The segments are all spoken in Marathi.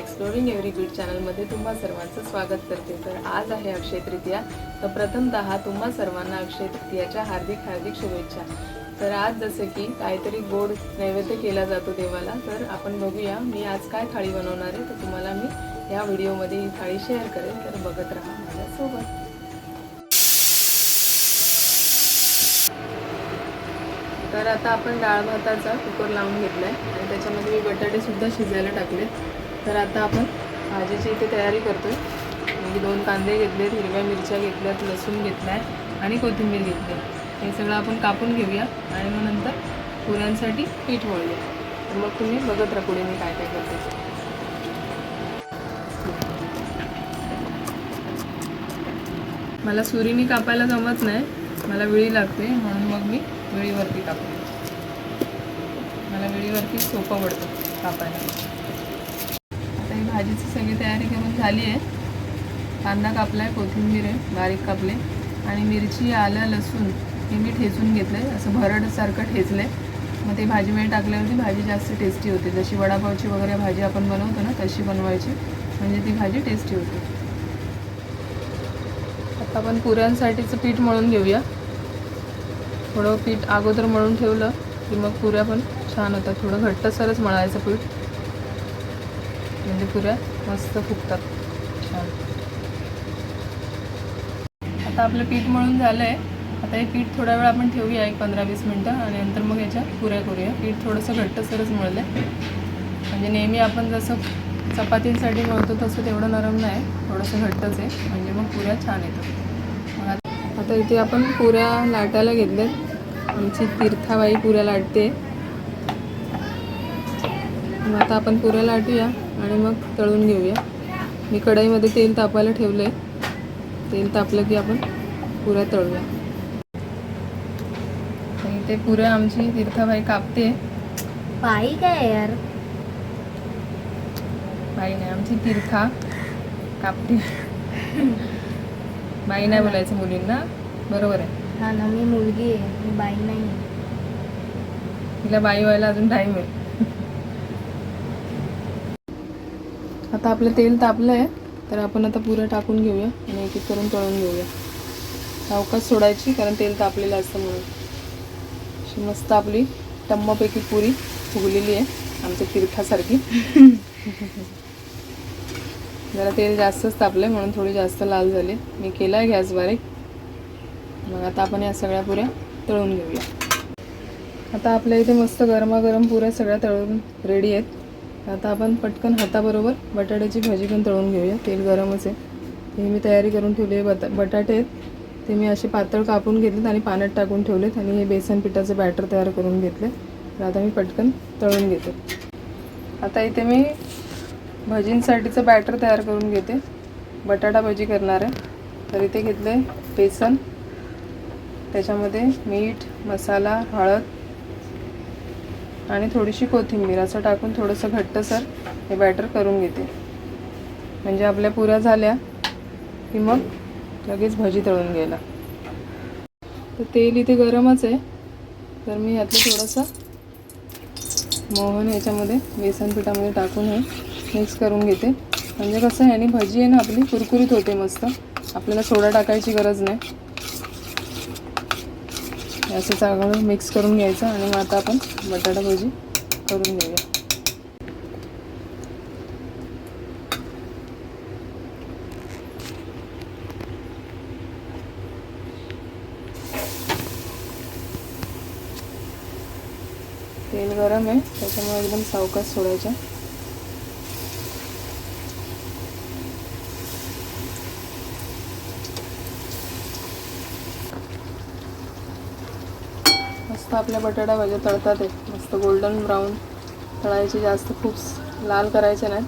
एक्सप्लोरिंग एव्हरी गुड चॅनलमध्ये तुम्हा सर्वांचं स्वागत करते. तर आज आहे अक्षय तृतीया. तर प्रथमतः तुम्हा सर्वांना अक्षय तृतीयाच्या हार्दिक हार्दिक शुभेच्छा. तर आज जसं की काहीतरी गोड नैवेद्य केला जातो देवाला तर आपण बघूया मी आज काय थाळी बनवणार आहे. तर तुम्हाला मी या व्हिडिओमध्ये ही थाळी शेअर करेन. तर बघत राहा माझ्यासोबत. तर आता आपण डाळ भाताचा कुकर लावून घेतला आहे आणि त्याच्यामध्ये मी बटाटे सुद्धा शिजायला टाकले तर आता आपण भाजीची इथे तयारी करतो म्हणजे दोन कांदे घेतलेत हिरव्या मिरच्या घेतल्यात लसूण घेतला आहे आणि कोथिंबीर घेतली. हे सगळं आपण कापून घेऊया आणि मग नंतर पुऱ्यांसाठी पीठ वळूया. तर मग तुम्ही बघत राहा पुढे मी काय काय करते. मला सुरीने कापायला जमत नाही. मला विळी लागते म्हणून मग मी विळीवरती कापते. मला विळीवरती सोपं पडतं कापायला. भाजीची सगळी तयारी करून झाली आहे. कांदा कापला आहे कोथिंबीर आहे बारीक कापले. आणि मिरची आलं लसूण हे मी ठेचून घेतलं आहे असं भरडसारखं ठेचलं आहे मग ते भाजीमध्ये टाकल्यावरती भाजी जास्त टेस्टी होते. जशी वडापावची वगैरे भाजी आपण बनवतो ना तशी बनवायची. म्हणजे ती भाजी टेस्टी होते. आता आपण पुऱ्यांसाठीचं पीठ मळून घेऊया. थोडं पीठ अगोदर मळून ठेवलं की मग पुऱ्या पण छान होतात. थोडं घट्टसरच मळायचं पीठ. म्हणजे पुऱ्या मस्त फुगतात. छान. आता आपलं पीठ मळून झालं आहे आता हे पीठ थोडा वेळ आपण ठेवूया एक पंधरा वीस मिनटं आणि नंतर मग याच्या पुऱ्या करूया. पीठ थोडंसं घट्टसरच मळलं आहे म्हणजे नेहमी आपण जसं चपातींसाठी मळतो तसं तेवढं नरम नाही. थोडंसं घट्टच आहे. म्हणजे मग पुऱ्या छान येतात. आता आता इथे आपण पुऱ्या लाटायला घेतल्यात. आमची तीर्थाबाई पुऱ्या लाटते. मग आता आपण पुऱ्या लाटूया. आणि मग तळून घेऊया. मी कढईमध्ये तेल तापायला ठेवलं आहे तेल तापलं की आपण पुऱ्या तळूया. इथे पुऱ्या आमची तीर्थाबाई कापते. बाई काय यार? बाई नाही आमची तीर्था कापते. बाई नाही बोलायचं मुलींना. बरोबर आहे. हा ना मी मुलगी आहे मी बाई नाही. तिला बाई व्हायला अजून टाईम आहे. आता आपलं तेल तापलं आहे तर आपण आता पुऱ्या टाकून घेऊया आणि एक एक करून तळून घेऊया. सावकाश सोडायची कारण तेल तापलेलं असतं म्हणून. अशी मस्त आपली टम्मपैकी पुरी फुगलेली आहे आमच्या तीर्थासारखी जरा तेल जास्तच तापलं आहे म्हणून थोडी जास्त लाल झाली. मी केला आहे गॅस बारीक. मग आता आपण या सगळ्या पुऱ्या तळून घेऊया. आता आपल्या इथे मस्त गरमागरम पुऱ्या सगळ्या तळून रेडी आहेत. आता आपण पटकन हाताबरोबर बटाट्याची भाजी पण तळून घेऊया. तेल गरमच आहे. हे मी तयारी करून ठेवली आहे. बटा बटाटे आहेत. ते मी असे पातळ कापून घेतलेत आणि पाण्यात टाकून ठेवलेत आणि हे बेसन पिठाचं बॅटर तयार करून घेतले तर आता मी पटकन तळून घेते. आता इथे मी भजींसाठीचं बॅटर तयार करून घेते. बटाटा भजी करणार आहे. तर इथे घेतलं आहे बेसन. त्याच्यामध्ये मीठ मसाला हळद आणि थोडीशी कोथिंबीर असं टाकून थोडंसं घट्टसर हे बॅटर करून घेते. म्हणजे आपल्या पुऱ्या झाल्या की मग लगेच भजी तळून घ्यायला. तर तेल इथे गरमच आहे. तर मी यातलं थोडंसं मोहन याच्यामध्ये बेसन पिठामध्ये टाकून हे मिक्स करून घेते. म्हणजे कसं आहे आणि भजी आहे ना आपली कुरकुरीत होते मस्त. आपल्याला सोडा टाकायची गरज नाही. असं चांगलं मिक्स करून घ्यायचं आणि मग आता आपण बटाटा भजी करून घेऊया. तेल गरम आहे त्याच्यामुळे एकदम सावकाश सोडायचं. मस्त आपल्या बटाटा भाज्या तळतात आहे मस्त गोल्डन ब्राऊन तळायचे जास्त खूप लाल करायचे नाहीत.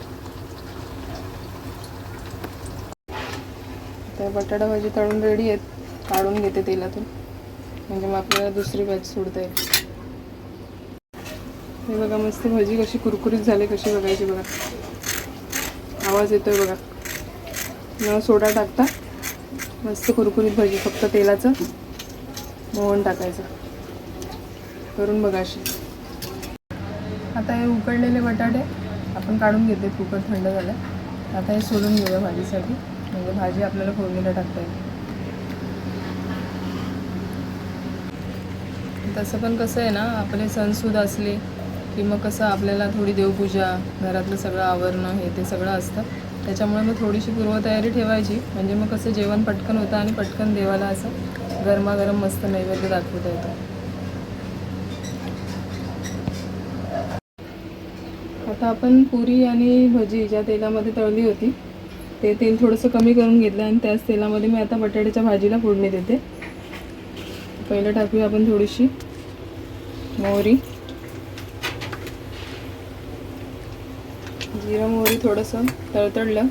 त्या बटाटा भाजी तळून रेडी आहेत. काढून घेते तेलातून. म्हणजे मग आपल्याला दुसरी भाजी सोडता येईल. हे बघा मस्त भाजी कशी कुरकुरीत झाली कशी बघायची बघा. आवाज येतोय बघा. न सोडा टाकता मस्त कुरकुरीत भाजी फक्त तेलाचं. मोहन टाकायचं. करून बघा अशी. आता हे उकडलेले बटाटे आपण काढून घेते कुकर थंड झालं. आता हे सोडून घेऊया भाजीसाठी. म्हणजे भाजी आपल्याला फोडणीला टाकता येईल. तसं पण कसं आहे ना आपले सणसुद असले की मग कसं आपल्याला थोडी देवपूजा घरातलं सगळं आवरणं हे ते सगळं असतं. त्याच्यामुळे मग थोडीशी पूर्वतयारी ठेवायची. म्हणजे मग कसं जेवण पटकन होतं आणि पटकन देवाला असं गरमागरम मस्त नैवेद्य दाखवता येतो. आता आपण पुरी आणि भजी ज्या तेलामध्ये तळली होती ते तेल थोडंसं कमी करून घेतलं आणि त्याच तेलामध्ये मी आता बटाट्याच्या भाजीला फोडणी देते. पहिलं टाकूया आपण थोडीशी मोहरी. जिरं मोहरी थोडंसं तळतळलं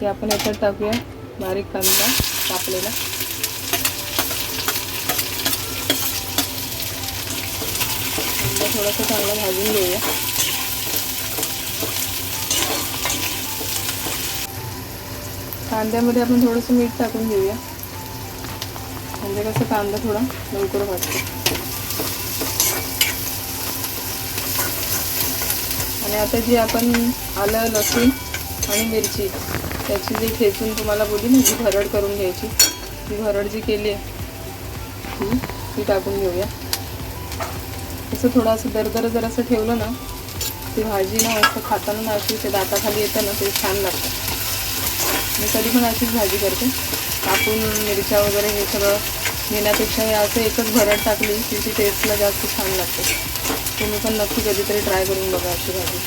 ते आपण याच्यात टाकूया बारीक कांदा कापलेला. कांदा थोडासा चांगला भाजून घेऊया. कांद्यामध्ये आपण थोडंसं मीठ टाकून घेऊया. म्हणजे कसं कांदा थोडा लवकर वाटतो आणि आता जी आपण आलं लसूण आणि मिरची त्याची जी ठेचून तुम्हाला बोलली ना जी भरड करून घ्यायची ती भरड जी केली आहे ती ती टाकून घेऊया. तसं थोडं असं दरदर जर असं ठेवलं ना ती भाजी ना असं खाताना ना अशी ते दाताखाली येतं ना ते छान लागतं. मी कधी पण अशीच भाजी करते. कापून मिरच्या वगैरे हे सगळं घेण्यापेक्षा हे असं एकच भरड टाकली की ती टेस्टला जास्त छान लागते. तुम्ही पण नक्की कधीतरी ट्राय करून बघा अशी भाजी.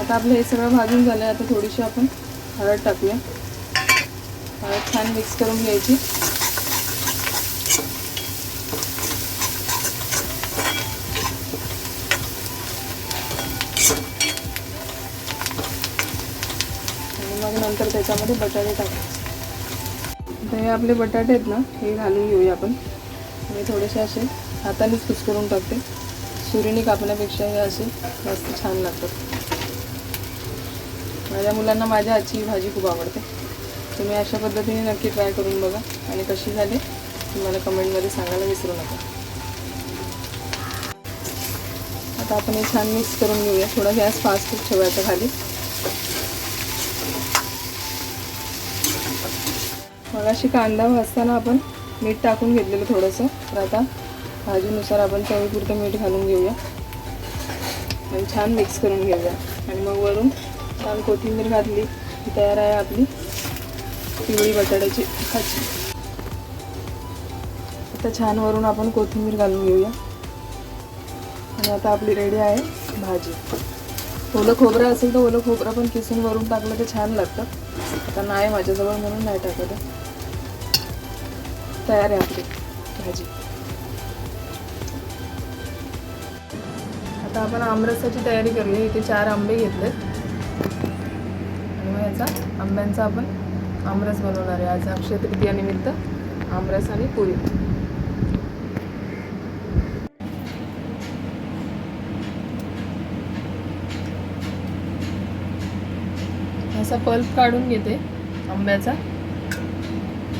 आता आपलं हे सगळं भाजून झालं आता थोडीशी आपण हळद टाकूया. हळद छान मिक्स करून घ्यायची आणि मग नंतर त्याच्यामध्ये बटाटे टाकायचे. आता हे आपले बटाटे आहेत ना हे घालून घेऊया आपण. मी थोडेसे असे हातानेच कुसकरून टाकते. सुरीने कापण्यापेक्षा हे असे जास्त छान लागतात. माझ्या मुलांना माझ्या आजची ही भाजी खूप आवडते. तुम्ही अशा पद्धतीने नक्की ट्राय करून बघा. आणि कशी झाली तुम्हाला कमेंटमध्ये सांगायला विसरू नका. आता आपण हे छान मिक्स करून घेऊया. थोडा गॅस फास्ट ठेवायचा खाली. मगाशी कांदा भाजताना आपण मीठ टाकून घेतलेलं थोडंसं. तर आता भाजीनुसार आपण चवीपुरतं मीठ घालून घेऊया. आणि छान मिक्स करून घेऊया. आणि मग वरून छान कोथिंबीर घातली तयार आहे आपली पिवळी बटाट्याची भाजी. आता छान वरून आपण कोथिंबीर घालून घेऊया. आणि आता आपली रेडी आहे भाजी. ओलं खोबरं असेल तर ओलं खोबरं पण किसून वरून टाकलं तर छान लागतं. आता नाही माझ्याजवळ म्हणून नाही टाकत आहे. तयार आहे आपली भाजी. आता आपण आमरसाची तयारी करूया. इथे चार आंबे घेतलेत. आणि मग याचा आंब्यांचा आपण आमरस बनवणार आहे. आज अक्षय तृतीयानिमित्त आमरस आणि पुरी. असा पल्प काढून घेते आंब्याचा.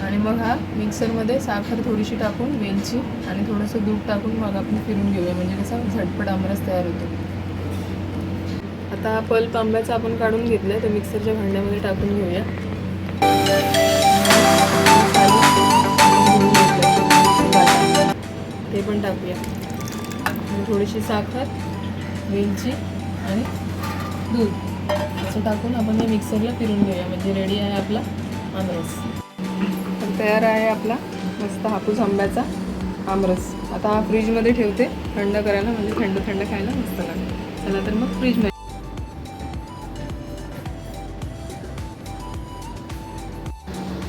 आणि मग हा मिक्सरमध्ये साखर थोडीशी टाकून वेलची आणि थोडंसं दूध टाकून मग आपण फिरून घेऊया. म्हणजे कसा झटपट आमरस तयार होतो. आता हा पल्प आंब्याचा आपण काढून घेतलाय. तर मिक्सरच्या भांड्यामध्ये टाकून घेऊया. ते पण टाकूया. थोडीशी साखर वेलची आणि दूध. असं टाकून आपण हे मिक्सरला फिरून घेऊया. म्हणजे रेडी आहे आपला आमरस. तयार आहे आपला. मस्त हापूस आंब्याचा आमरस. आता हा फ्रीजमध्ये ठेवते. थंड करायला म्हणजे थंड थंड खायला मस्त लागेल. चला तर मग फ्रीजमध्ये.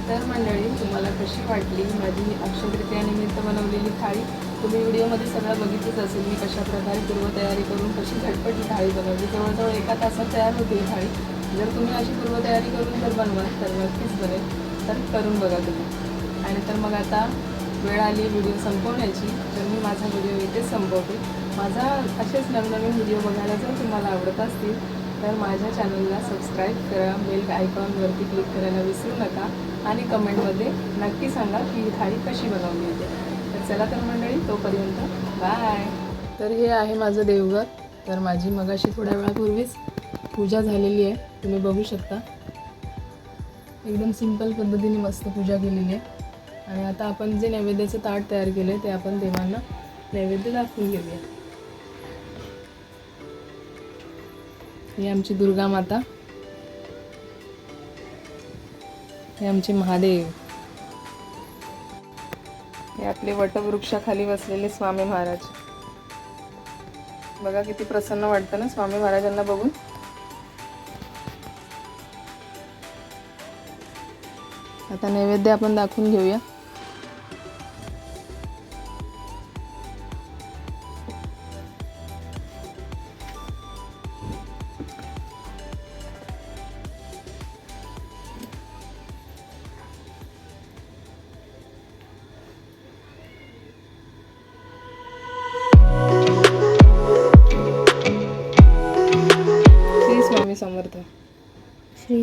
तर मंडळी तुम्हाला कशी वाटली माझी अक्षयतृतीयानिमित्त बनवलेली थाळी? तुम्ही व्हिडिओमध्ये सगळं बघितलंच असेल मी कशा प्रकारे पूर्वतयारी करून कशी झटपट ही थाळी बनवली. जवळजवळ एका तासात तयार होते ही थाळी. जर तुम्ही अशी पूर्वतयारी करून जर बनवाल तर नक्कीच बनेल तर करून बघा तुम्ही. आणि तर मग आता वेळ आली व्हिडिओ संपवण्याची तर मी माझा व्हिडिओ इथेच संपवते. माझा असेच नवनवीन व्हिडिओ बघायला जर तुम्हाला आवडत असतील तर माझ्या चॅनलला सबस्क्राईब करा बेल आयकॉनवरती क्लिक करायला विसरू नका आणि कमेंटमध्ये नक्की सांगा की ही थाळी कशी बनवली होती. तर चला तर मंडळी तोपर्यंत बाय तर हे आहे माझं देवघर. तर माझी मगाशी थोड्या वेळापूर्वीच पूजा झालेली आहे. तुम्ही बघू शकता. एकदम सिंपल पद्धतीने मस्त पूजा केलेली आहे. आणि आता आपण जे नैवेद्याचं ताट तयार केलं आहे ते आपण देवांना नैवेद्य दाखवून घेऊया. ही आमची दुर्गा माता. हे आमचे महादेव. हे आपले वटवृक्षाखाली बसलेले स्वामी महाराज. बघा किती प्रसन्न वाटतं ना स्वामी महाराजांना बघून. आता नैवेद्य आपण दाखवून घेऊया.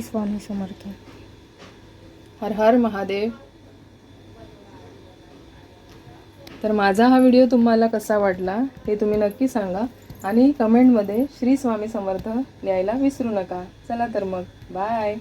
स्वामी समर्थ. हर हर महादेव. तर माझा हा व्हिडिओ तुम्हाला कसा वाटला हे तुम्ही नक्की सांगा आणि कमेंटमध्ये श्री स्वामी समर्थ लिहायला विसरू नका. चला तर मग बाय